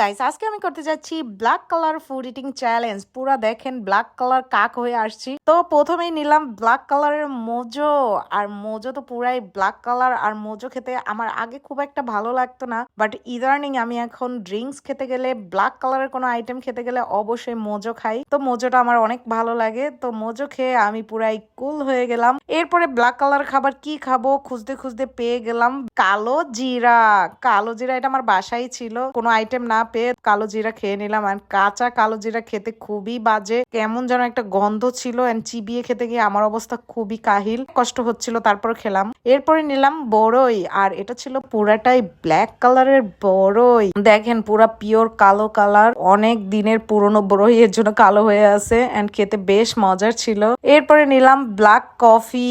Guys আজকে আমি করতে যাচ্ছি black colour food eating challenge পুরা দেখেন ব্ল্যাক কালার কাক হয়ে আসছি। তো প্রথমেই নিলাম ব্ল্যাক কালারের মোজো আর মোজো তো পুরাই ব্ল্যাক কালার আর মোজো খেতে আমার আগে খুব একটা ভালো লাগতো না। বাট ইদার্নিং আমি এখন ড্রিঙ্কস খেতে গেলে ব্ল্যাক কালারের কোনো আইটেম খেতে গেলে অবশ্যই মোজো খাই। তো মোজোটা আমার অনেক ভালো লাগে। তো মোজো খেয়ে আমি পুরাই কুল হয়ে গেলাম। এরপরে ব্ল্যাক কালার খাবার কি খাব খুঁজতে খুঁজতে পেয়ে গেলাম কালো জিরা। কালো জিরা এটা আমার বাসায় ছিল। কোনো আইটেম না পেয়ে কালো জিরা খেয়ে নিলাম। আর কাঁচা কালো জিরা খেতে খুবই বাজে। কেমন যেন একটা গন্ধ ছিল। এন্ড চিবিয়ে খেতে গিয়ে আমার অবস্থা খুবই কাহিল। কষ্ট হচ্ছিল তারপর খেলাম। এরপরে নিলাম বড়ই, আর এটা ছিল পুরাটাই ব্ল্যাক কালারের বড়ই। দেখেন পুরা পিওর কালো কালার অনেক দিনের পুরনো বড়ই, এর জন্য কালো হয়ে আছে এন্ড খেতে বেশ মজার ছিল। এরপরে নিলাম ব্ল্যাক কফি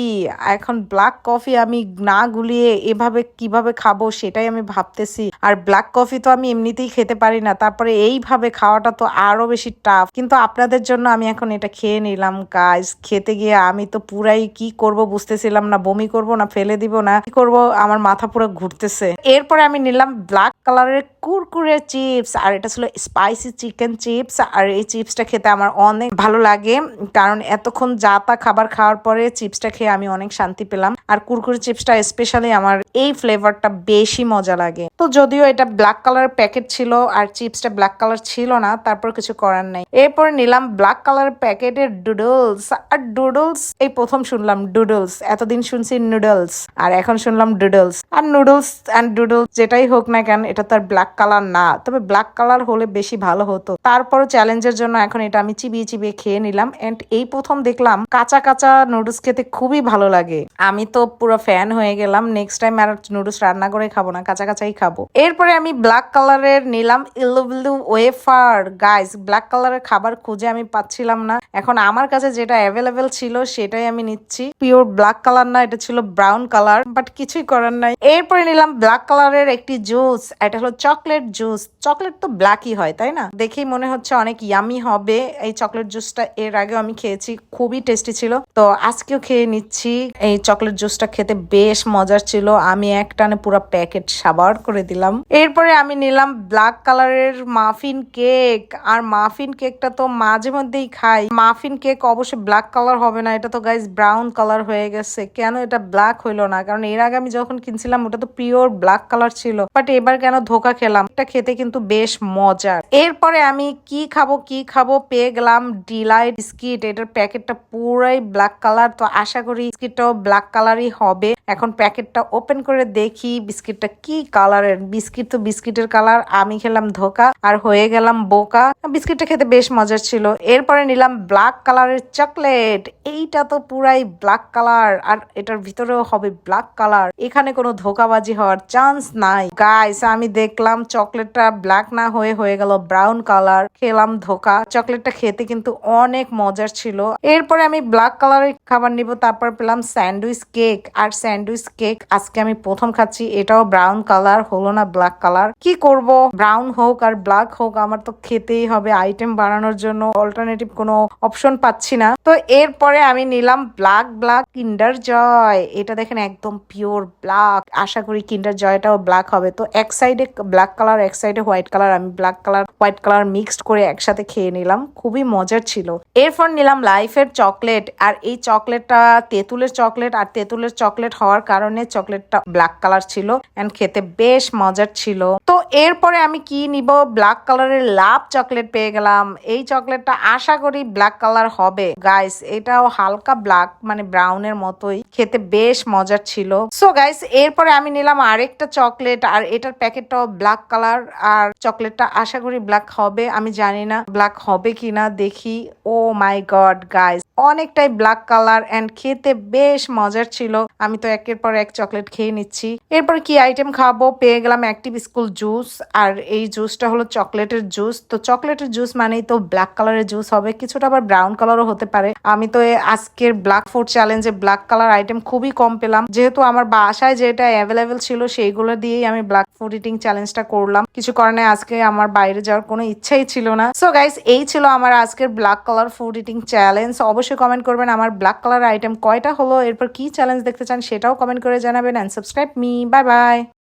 এখন ব্ল্যাক কফি আমি না গুলিয়ে এভাবে কীভাবে খাব সেটাই আমি ভাবতেছি। আর ব্ল্যাক কফি তো আমি এমনিতেই খেতে পারি না, তারপরে এইভাবে খাওয়াটা তো আরও বেশি টাফ কিন্তু আপনাদের জন্য আমি এখন এটা খেয়ে নিলাম কাজ খেতে গিয়ে আমি তো পুরাই কি করব বুঝতেছিলাম না, বমি করব না, ফেলে দিব না। কি করব? আমার মাথা পুরো ঘুরতেছে। এরপরে আমি নিলাম ব্ল্যাক কালারের কুরকুরে চিপস আর এটা ছিল স্পাইসি চিকেন চিপস আর এই চিপসটা খেতে আমার অনেক ভালো লাগে, কারণ এতক্ষণ যা তা খাবার খাওয়ার পরে চিপসটা খেয়ে আমি অনেক শান্তি পেলাম। আর কুরকুরে চিপসটা স্পেশালি আমার এই ফ্লেভারটা বেশি মজা লাগে। তো যদিও এটা ব্ল্যাক কালার প্যাকেট ছিল, আর চিপসটা ব্ল্যাক কালার ছিল না, তারপর কিছু করার নাই। এরপর নিলাম ব্ল্যাক কালার প্যাকেটের ডুডলস আর ডুডলস এই প্রথম শুনলাম ডুডলস এতদিন শুনছি নুডলস আর এখন শুনলাম ডুডলস আর নুডলস অ্যান্ড ডুডলস যেটাই হোক না কেন, এটা তো আর ব্ল্যাক কালার না। তবে ব্ল্যাক কালার হলে বেশি ভালো হতো। তারপরও চ্যালেঞ্জের জন্য এখন এটা আমি চিবিয়ে চিবিয়ে খেয়ে নিলাম। এন্ড এই প্রথম দেখলাম কাঁচা কাঁচা নুডলস খেতে খুবই ভালো লাগে। আমি তো পুরো ফ্যান হয়ে গেলাম। নেক্সট টাইম আর নুডলস রান্না করে খাব না, কাঁচা কাঁচাই খাব। এরপরে আমি ব্ল্যাক কালারের নিলাম ইলুবিলু ওয়েফার গাইস ব্ল্যাক কালারের খাবার খুঁজে আমি পাচ্ছিলাম না। এখন আমার কাছে যেটা অ্যাভেলেবেল ছিল, সেটাই আমি নিচ্ছি। পিওর ব্ল্যাক কালার না, এটা ছিল ব্রাউন কালার, বাট কিছুই করার নাই। এরপরে নিলাম ব্ল্যাক কালারের একটি জুস, এটা হলো চকলেট জুস। চকলেট তো ব্ল্যাকই হয়, তাই না? দেখেই মনে হচ্ছে অনেক ইয়ামি হবে। এই চকলেট জুসটা এর আগেও আমি খেয়েছি, খুবই টেস্টি ছিল। তো আজকেও খেয়ে নিচ্ছি। এই চকলেট জুসটা খেতে বেশ মজার ছিল। আমি এক টানে পুরো প্যাকেট সাবার করে দিলাম। এরপরে আমি নিলাম ব্ল্যাক কালারের মাফিন কেক। আর মাফিন কেকটা তো মাঝে মধ্যেই খাই। মাফিন কেক অবশ্যই ব্ল্যাক কালার হবে না। এটা তো গাইজ ব্রাউন কালার হয়ে গেছে। কেন এটা ব্ল্যাক হইল না। কারণ এর আগে আমি যখন কিনছিলাম, ওটা তো পিওর ব্ল্যাক কালার ছিল। বাট এবার কেন ধোকা খেলাম? এটা খেতে কিন্তু বেশ মজার। এরপরে আমি কি খাব কি খাব পেয়ে গেলাম ডিলাইট বিস্কিট এটার প্যাকেটটা পুরাই ব্ল্যাক কালার তো আশা করি বিস্কিটটাও ব্ল্যাক কালারই হবে। এখন প্যাকেটটা ওপেন করে দেখি বিস্কিটটা কি কালারের বিস্কিট তো বিস্কিটের কালার আমি খেলাম ধোকা। আর হয়ে গেলাম বোকা। বিস্কিটটা খেতে বেশ মজার ছিল। এরপরে নিলাম ব্ল্যাক কালারের চকলেট এইটা তো পুরাই ব্ল্যাক কালার আর এটার ভিতরেও হবে ব্ল্যাক কালার এখানে কোনো ধোকাবাজি হওয়ার চান্স নাই। গাইস আমি দেখলাম চকলেটটা ব্ল্যাক না হয়ে হয়ে গেল ব্রাউন কালার খেলাম ধোকা। চকলেটটা খেতে কিন্তু অনেক মজার ছিল। এরপরে আমি ব্ল্যাক কালারের খাবার নিব, তারপর পেলাম স্যান্ডউইচ কেক আর স্যান্ডউইচ কেক আজকে আমি প্রথম খাচ্ছি, এটাও ব্রাউন কালার হলো না ব্ল্যাক কালার কি করব? ব্রাউন হোক আর ব্ল্যাক হোক, আমার তো খেতেই হবে আইটেম বানানোর জন্য। অল্টারনেটিভ কোনো অপশন পাচ্ছি না। তো এরপরে আমি নিলাম ব্ল্যাক ব্ল্যাক কিন্ডার জয় এটা দেখেন একদম পিওর ব্ল্যাক আশা করি কিন্ডার জয়টাও ব্ল্যাক হবে। তো এক সাইডে ব্ল্যাক কালার এক সাইডে হোয়াইট কালার আমি black colour white colour mixed করে একসাথে খেয়ে নিলাম। খুবই মজার ছিল। এরপর নিলাম লাইফের চকলেট আর এই চকলেটটা তেঁতুলের চকলেট আর তেঁতুলের চকলেট হওয়ার কারণে চকলেটটা ব্ল্যাক কালার ছিল এন্ড খেতে বেশ মজার ছিল। তো এরপরে আমি কি নিব? ব্ল্যাক কালারের লাভ চকলেট পেয়ে গেলাম। এই চকলেটটা আশা করি ব্ল্যাক কালার হবে। গাইস এটাও হালকা ব্ল্যাক মানে ব্রাউনের মতোই। খেতে বেশ মজার ছিল। সো গাইস এরপরে আমি নিলাম আরেকটা চকলেট আর এটার প্যাকেটটাও ব্ল্যাক কালার আর চকলেটটা আশা করি ব্ল্যাক হবে। আমি জানি না ব্ল্যাক হবে কিনা, দেখি। ও মাই গড গাইস অনেকটাই ব্ল্যাক কালার এন্ড খেতে বেশ মজার ছিল। আমি তো একের পর এক চকলেট খেয়ে নিচ্ছি। এরপর কি আইটেম খাব? পেয়ে গেলাম অ্যাক্টিভ স্কুল জুস আর এই জুসটা হলো চকলেটের জুস তো চকলেটের জুস মানেই তো ব্ল্যাক কালারের জুস হবে। কিছুটা আবার ব্রাউন কালারও হতে পারে। আমি তো আজকের ব্ল্যাক ফুড চ্যালেঞ্জে ব্ল্যাক কালার আইটেম খুবই কম পেলাম। যেহেতু আমার বাসায় যেটা অ্যাভেলেবেল ছিল সেইগুলো দিয়েই আমি ব্ল্যাক ফুড ইটিং চ্যালেঞ্জটা করলাম। কিছু কারণে আজকে আমার বাইরে যাওয়ার কোনো ইচ্ছাই ছিল না। সো গাইস এই ছিল আমার আজকের black colour food eating challenge অবশ্যই কমেন্ট করবেন আমার ব্ল্যাক কালার আইটেম কয়টা হলো, এরপর কি চ্যালেঞ্জ দেখতে চান সেটাও কমেন্ট করে জানাবেন। And subscribe me bye bye